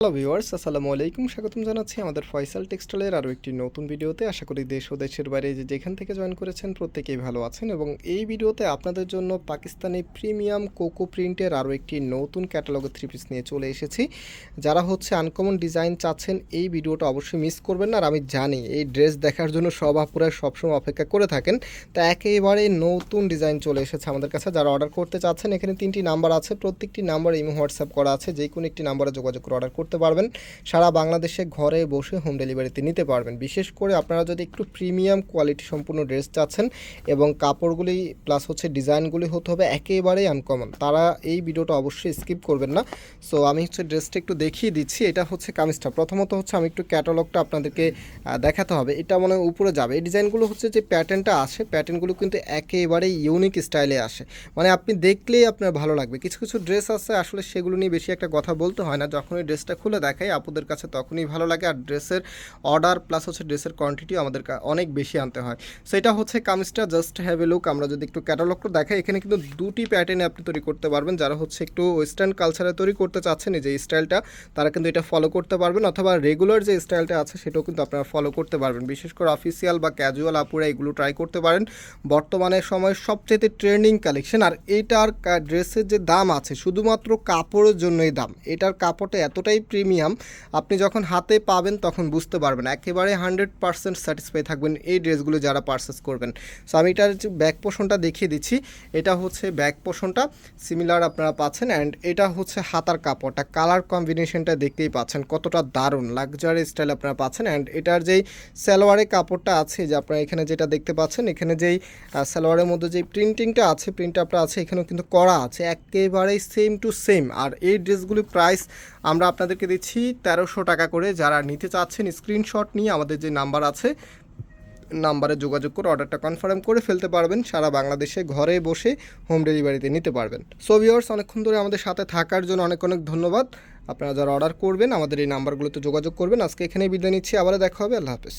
Hello viewers আসসালামু আলাইকুম। স্বাগতম জানাচ্ছি আমাদের ফয়সাল টেক্সটাইলের আরও একটি নতুন ভিডিওতে। আশা করি দেশ ও দেশের বাইরে যে যেখান থেকে জয়েন করেছেন প্রত্যেকেই ভালো আছেন এবং এই ভিডিওতে আপনাদের জন্য পাকিস্তানি প্রিমিয়াম কোকো প্রিন্টের আরও একটি নতুন ক্যাটালগের থ্রি পিস নিয়ে চলে এসেছি। যারা হচ্ছে আনকমন ডিজাইন চাচ্ছেন, এই ভিডিওটা অবশ্যই মিস করবেন না। আর আমি জানি এই ড্রেস দেখার জন্য সব আপুরা সবসময় অপেক্ষা করে থাকেন। তা একেবারে নতুন ডিজাইন চলে এসেছে আমাদের কাছে। যারা অর্ডার করতে চাচ্ছেন, এখানে তিনটি নাম্বার আছে। প্রত্যেকটি নাম্বার ইমো হোয়াটসঅ্যাপ করা আছে। যে কোনো একটি নাম্বারে যোগাযোগ করে অর্ডার পারবেন। সারা বাংলাদেশে ঘরে বসে হোম ডেলিভারিতে নিতে পারবেন। বিশেষ করে আপনারা যদি একটু প্রিমিয়াম কোয়ালিটি সম্পূর্ণ ড্রেস চাচ্ছেন এবং কাপড়গুলি প্লাস হচ্ছে ডিজাইনগুলি হতে হবে একেবারেই আনকমন তারা এই ভিডিওটা অবশ্যই স্কিপ করবেন না। সো আমি হচ্ছে ড্রেসটা একটু দেখিয়ে দিচ্ছি। এটা হচ্ছে কামিজটা। প্রথমত হচ্ছে আমি একটু ক্যাটালগটা আপনাদেরকে দেখাতে হবে। এটা মনে উপরে যাবে। এই ডিজাইনগুলো হচ্ছে যে প্যাটার্নটা আসে প্যাটার্নগুলো কিন্তু একেবারেই ইউনিক স্টাইলে আসে। মানে আপনি দেখলেই আপনার ভালো লাগবে। কিছু কিছু ড্রেস আছে আসলে সেগুলো নিয়ে বেশি একটা কথা বলতে হয় না। যখন ওই ড্রেসটা খুলে দেখাই, আপুদের কাছে তখনই ভালো লাগে। আর ড্রেসের অর্ডার প্লাস হচ্ছে ড্রেসের কোয়ান্টিটিও আমাদের অনেক বেশি আনতে হয়। সো এটা হচ্ছে কামিজটা জাস্ট হ্যাভ এ লুক আমরা যদি একটু ক্যাটালগটা দেখাই, এখানে কিন্তু দুটি প্যাটার্নে আপনি তৈরি করতে পারবেন। যারা হচ্ছে একটু ওয়েস্টার্ন কালচারে তৈরি করতে চাচ্ছেন, এই যে স্টাইলটা তারা কিন্তু এটা ফলো করতে পারবেন। অথবা রেগুলার যে স্টাইলটা আছে, সেটাও কিন্তু আপনারা ফলো করতে পারবেন। বিশেষ করে অফিসিয়াল বা ক্যাজুয়াল আপুরা এগুলো ট্রাই করতে পারেন। বর্তমানে সময় সবচেয়ে ট্রেন্ডিং কালেকশন আর এইটার ড্রেসের যে দাম আছে, শুধুমাত্র কাপড়ের জন্যই দাম। এটার কাপড়টা এতটাই প্রিমিয়াম আপনি যখন হাতে পাবেন তখন বুঝতে পারবেন। একেবারে হান্ড্রেড পার্সেন্ট স্যাটিসফাই থাকবেন এই ড্রেসগুলো যারা পারচেস করবেন। সো আমি এটার ব্যাক পোষণটা দেখিয়ে দিচ্ছি, এটা হচ্ছে ব্যাক পোষণটা, সিমিলার আপনারা পাচ্ছেন অ্যান্ড এটা হচ্ছে হাতার কাপড়টা। কালার কম্বিনেশনটা দেখতেই পাচ্ছেন, কতটা দারুণ, লাক্সারি স্টাইল আপনারা পাচ্ছেন অ্যান্ড এটার যেই সালোয়ারের কাপড়টা আছে, যে আপনারা এখানে যেটা দেখতে পাচ্ছেন, এখানে যেই সালোয়ারের মধ্যে যেই প্রিন্টিংটা আছে প্রিন্ট আপটা আছে, এখানেও কিন্তু করা আছে, একেবারেই সেম টু সেম আর এই ড্রেসগুলির প্রাইস আমরা আপনাদেরকে দিচ্ছি তেরোশো টাকা করে। যারা নিতে চাচ্ছেন স্ক্রিনশট নিয়ে আমাদের যে নাম্বার আছে নাম্বারে যোগাযোগ করে অর্ডারটা কনফার্ম করে ফেলতে পারবেন। সারা বাংলাদেশে ঘরে বসে হোম ডেলিভারিতে নিতে পারবেন। সো ভিওর্স অনেকক্ষণ ধরে আমাদের সাথে থাকার জন্য অনেক অনেক ধন্যবাদ। আপনারা যারা অর্ডার করবেন, আমাদের এই নাম্বারগুলোতে যোগাযোগ করবেন। আজকে এখানেই বিদায় নিচ্ছি। আবারও দেখা হবে। আল্লাহ হাফেজ।